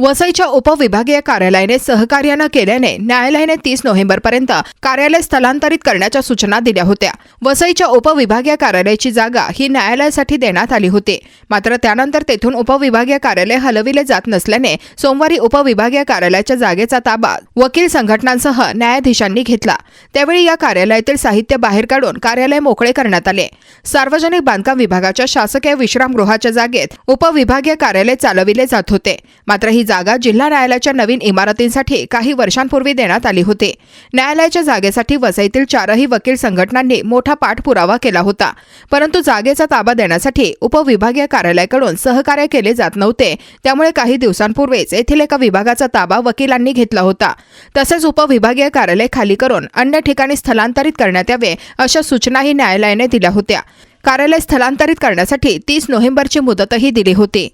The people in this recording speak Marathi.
वसईच्या उपविभागीय कार्यालयाने सहकार्यानं केल्याने न्यायालयाने तीस नोव्हेंबरपर्यंत कार्यालय स्थलांतरित करण्याच्या सूचना दिल्या होत्या. वसईच्या उपविभागीय कार्यालयाची जागा ही न्यायालयासाठी देण्यात आली होती. मात्र त्यानंतर तेथून उपविभागीय कार्यालय हलविले जात नसल्याने सोमवारी उपविभागीय कार्यालयाच्या जागेचा ताबा वकील संघटनांसह न्यायाधीशांनी घेतला. त्यावेळी या कार्यालयातील साहित्य बाहेर काढून कार्यालय मोकळे करण्यात आले. सार्वजनिक बांधकाम विभागाच्या शासकीय विश्रामगृहाच्या जागेत उपविभागीय कार्यालय चालविले जात होते. मात्र ही जागा जिल्हा न्यायालयाच्या नवीन इमारतींसाठी काही वर्षांपूर्वी देण्यात आली होती. न्यायालयाच्या जागेसाठी वसईतील चारही वकील संघटनांनी मोठा पाठपुरावा केला होता. परंतु जागेचा ताबा देण्यासाठी उपविभागीय कार्यालयाकडून सहकार्य केले जात नव्हते. त्यामुळे काही दिवसांपूर्वीच येथील एका विभागाचा ताबा वकिलांनी घेतला होता. तसेच उपविभागीय कार्यालय खाली करून अन्य ठिकाणी स्थलांतरित करण्यात यावे अशा सूचनाही न्यायालयाने दिल्या होत्या. कार्यालय स्थलांतरित करण्यासाठी तीस नोव्हेंबरची मुदतही दिली होती.